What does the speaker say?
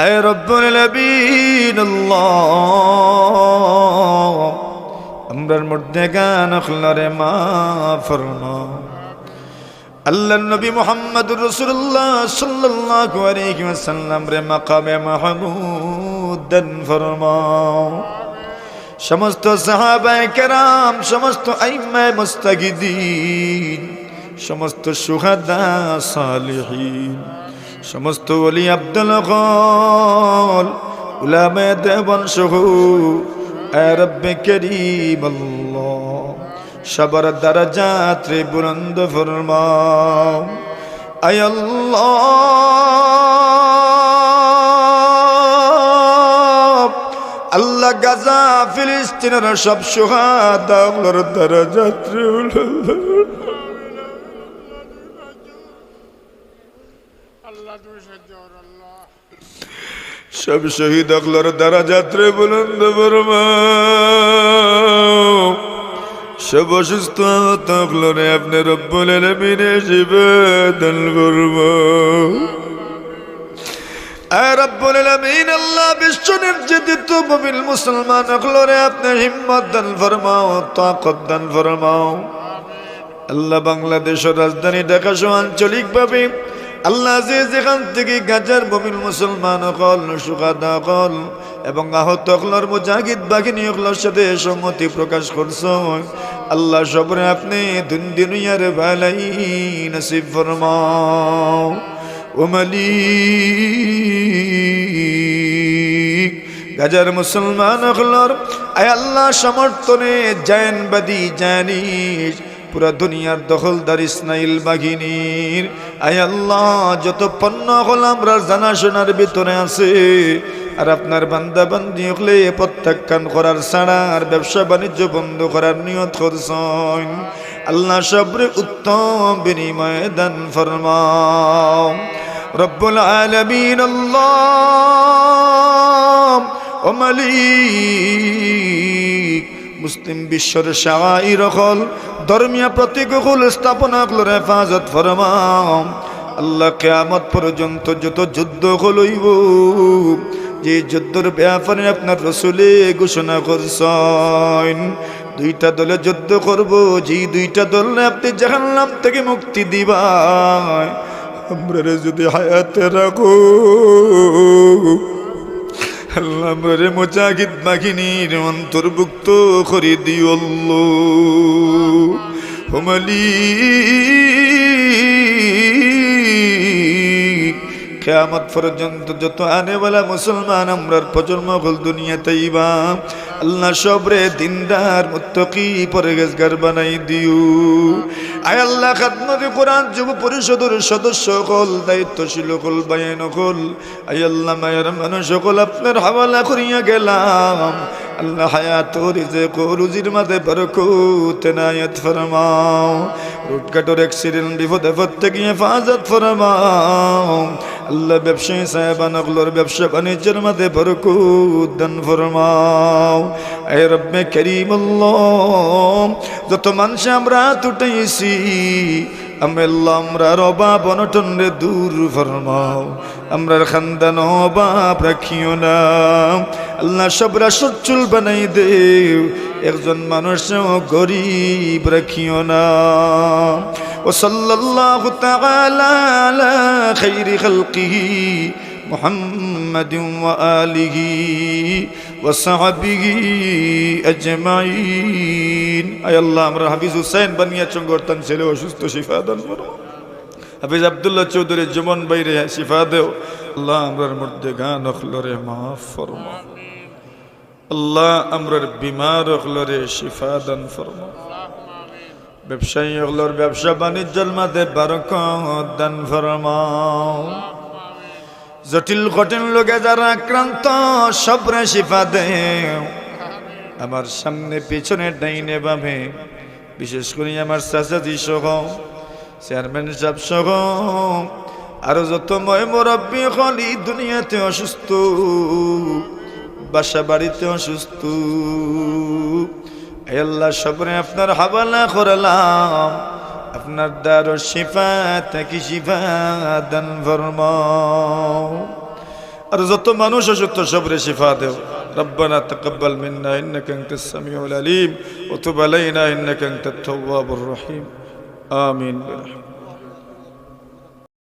আয় রব্বুল আলামিন, আল্লাহ। আমরার মধ্যে গান, আখলারে মা ফরমাও আল্লাহ নবী মোহাম্মদুর রসুল্লাহ সাল্লাল্লাহু আলাইহি ওয়াসাল্লাম রে মাকামে মাহমুদ দান ফরমাও সমস্ত সাহাবায়ে কেরাম, সমস্ত আইম্মায়ে মুস্তাগিদিন, সমস্ত সুহাদা সালিহিন। সমস্ত অলি আব্দুল গল উলামে দেবন সহ রব্বে করিম সবার দরজাত রে বুলন্দ ফরমাও। আয় আল্লাহ গাজা ফিলিস্তিনের সব সুহাদাগুলোর দরজাত সব শহীদ আকলার দ্বারা যাত্রে বুলন্দ সব অসুস্থ আকলরে আপনি রব্বুল আলমিনে রব্বুল আলমিন, আল্লাহ হিম্মত দান তাকত দান আল্লাহ বাংলাদেশের রাজধানী ঢাকা সহ আঞ্চলিকভাবে আল্লাহ যে যেখান থেকে গাজার বমিল মুসলমান অকল সুখাদা অকল এবং আহত অকলর মুজাহিদ বাহিনী অকলর সাথে সম্মতি প্রকাশ করছ। আল্লাহ সবরে আপনি দুন দুনিয়ার ভালাই নসিব ফরমাও। ও মালিক গাজার মুসলমান অকলর আয় আল্লাহ সমর্থনে জায়নবাদী জানিস পুরা দুনিয়ার দখলদার ইসনাইল বাঘিনীর। আল্লাহ, যত পণ্য হল আমরা জানাশোনার ভিতরে আছে। আর আপনার বান্দা বান্দি হলে প্রত্যাখ্যান করার ছাড়া আর ব্যবসা বাণিজ্য বন্ধ করার নিয়ত করছেন। আল্লাহ সবরে উত্তম বিনিময় দান ফরমাও। রব্বুল আলমিন আল্লাহ ও মালিক। মুসলিম বিশ্বর সাওয়াই রকল, ধর্মীয় প্রতীক হল স্থাপনা হল হেফাজত ফরমাম। আল্লাহ কেয়ামত পর্যন্ত যত যুদ্ধ হলইব যে যুদ্ধর ব্যাপারে আপনার রসুলে ঘোষণা করছেন, দুইটা দলে যুদ্ধ করব, যে দুইটা দলে আপনি জাহান্নাম থেকে মুক্তি দিবা আমরা যদি হায়াতে রাখো আল্লাহ আমরে মুজাহিদ বাহিনীর অন্তর্ভুক্ত করে দিও হোমলি কেয়ামত পর্যন্ত যত আনেওয়ালা মুসলমান আমরার প্রজন্ম হল দুনিয়াতেই বা আল্লাহ সবরে দিনদার, মুত্তকি পরেজগার বানাই দিও আয় আল্লাহ খাতমতে কোরআন, যুব পরিষদের সদস্য কল দায়িত্বশীল কল বায়ন কল আয় আল্লাহ, মায়ের মানুষ সকল আপনার হাওয়ালা করিয়া গেলাম। আল্লাহ হায়াত রিজেক রুজির মাঝে বরকত নায়াত ফরমাও। রুটকাটোর অ্যাক্সিডেন্ট বিপদ আপদ থেকে হেফাজত ফরমাও। আল্লাহ ব্যবসায়ী সাহেবান অগলোর ব্যবসা বাণিজ্যের মাঝে বরকত দান ফরমাও। এ রব্বে করিম যত মানুষ আমরা তুটাইছি আমি আমরা রবা বনটনরে দূর ফরমাও। আমরার খানদান অবাব রাখিও না। আল্লাহ সবরা সচ্ছুল বানাই দেও। একজন মানুষও গরিব রাখিও না। ও সাল্লাল্লাহু তাআলা আলা খাইরি খালকিহি। محمد وآله وصحبه أجمعين أي الله أمر حفيظ حسين بنيا চঙ্গরতান ছেলে অসুস্থ শিফা দান করো হাফিজ আব্দুল্লাহ চৌধুরী জীবন বাইরে শিফা দেও আল্লাহ আমরার মধ্যে গান অখলরে মাফ ফরমা আল্লাহ আমরার বিমার অখলরে শিফা দান ফরমা ব্যবসায়ী অখলর ব্যবসা বাণিজ্যের মাঝে বারকত দান ফরমাও জটিল কঠিন লোকে যারা আক্রান্ত, সবরে শিফা দেও। আমার সামনে, পিছনে ডাইনে বামে, বিশেষ করে আমার চাচাজি সহ, চেয়ারম্যান সাহেব সহ, আরও যত ময় মুরব্বী হল দুনিয়াতে অসুস্থ, বাসা বাড়িতে অসুস্থ। আল্লাহ সবরে আপনার হাবালা করলাম আপনার দ্বার শিফা থাকি শিফা দান ফরমাও আর যত মানুষ অসুস্থ সবরে শিফা দেও ربنا تقبل منا انك انت السميع العليم وتب علينا انك انت التواب الرحيم امين برحمتك